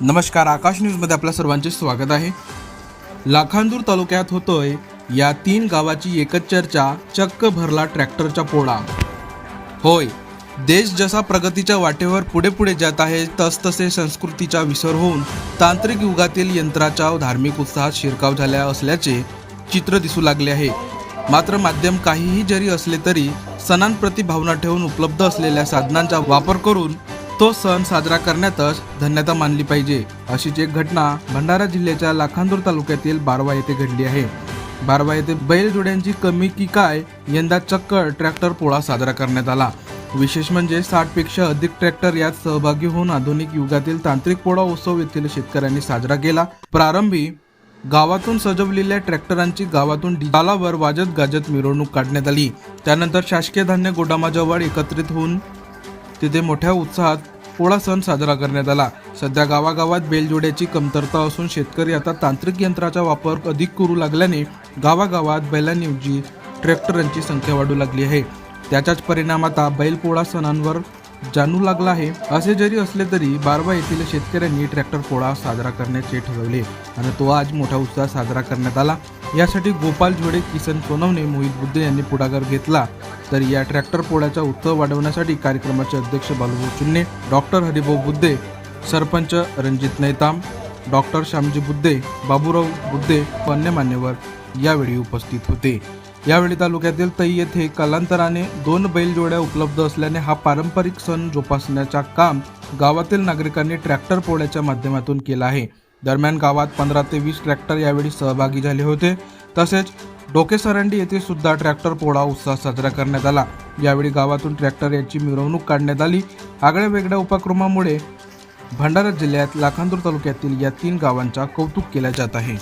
नमस्कार आकाश न्यूजमध्ये आपल्या सर्वांचे स्वागत आहे. लाखांदूर तालुक्यात होतोय या तीन गावाची एकच चर्चा चक्क भरला ट्रॅक्टरचा पोळा. होय देश जसा प्रगतीच्या वाटेवर पुढे पुढे जात आहे तसतसे संस्कृतीचा विसर होऊन तांत्रिक युगातील यंत्राच्या धार्मिक उत्साहात शिरकाव झाल्या असल्याचे चित्र दिसू लागले आहे. मात्र माध्यम काहीही जरी असले तरी सणांप्रती भावना ठेवून उपलब्ध असलेल्या साधनांचा वापर करून तो सण साजरा करण्यातच धन्यता मानली पाहिजे अशीच एक घटना भंडारा जिल्ह्याच्या लाखांदूर तालुक्यातील बारवा येथे घडली आहे. बारवा येथे बैलजोड्यांची कमी की काय यंदा चक्क ट्रॅक्टर पोळा साजरा करण्यात आला. विशेष म्हणजे साठपेक्षा अधिक ट्रॅक्टर यात सहभागी होऊन आधुनिक युगातील तांत्रिक पोळा उत्सव येथील शेतकऱ्यांनी साजरा केला. प्रारंभी गावातून सजवलेल्या ट्रॅक्टरांची गावातून डिझालावर वाजत गाजत मिरवणूक काढण्यात आली. त्यानंतर शासकीय धान्य गोदामाजवळ एकत्रित होऊन तिथे मोठ्या उत्साहात पोळा सण साजरा करण्यात आला. सध्या गावागावात बैलजोड्याची कमतरता असून शेतकरी आता तांत्रिक यंत्राचा वापर अधिक करू लागल्याने गावागावात बैलांऐवजी ट्रॅक्टरांची संख्या वाढू लागली आहे. त्याचाच परिणाम आता बैलपोळा सणांवर जाणू लागला आहे. असे जरी असले तरी बारवा येथील शेतकऱ्यांनी ट्रॅक्टर पोळा साजरा करण्याचे ठरवले आणि तो आज मोठा उत्साह साजरा करण्यात आला. यासाठी गोपाल जोडे किसन सोनवणे मोहित बुद्धे यांनी पुढाकार घेतला. तर या ट्रॅक्टर पोळ्याचा उत्सव वाढवण्यासाठी कार्यक्रमाचे अध्यक्ष बालूभाऊ चुन्ने डॉक्टर हरिभाऊ बुद्धे सरपंच रणजित नैताम डॉक्टर श्यामजी बुद्धे बाबूराव बुद्धे व अन्य मान्यवर यावेळी उपस्थित होते. यावेळी तालुक्यातील तई येथे कालांतराने दोन बैलजोड्या उपलब्ध असल्याने हा पारंपरिक सण जोपासण्याचा काम गावातील नागरिकांनी ट्रॅक्टर पोळ्याच्या माध्यमातून केला आहे. दरम्यान गावात पंधरा ते वीस ट्रॅक्टर यावेळी सहभागी झाले होते. तसेच डोकेसरंडी येथे सुद्धा ट्रॅक्टर पोळा उत्साह साजरा करण्यात आला. यावेळी गावातून ट्रॅक्टर यांची मिरवणूक काढण्यात आली. आगळ्या वेगळ्या उपक्रमामुळे भंडारा जिल्ह्यात लाखांदूर तालुक्यातील या तीन गावांचा कौतुक केले जात आहे.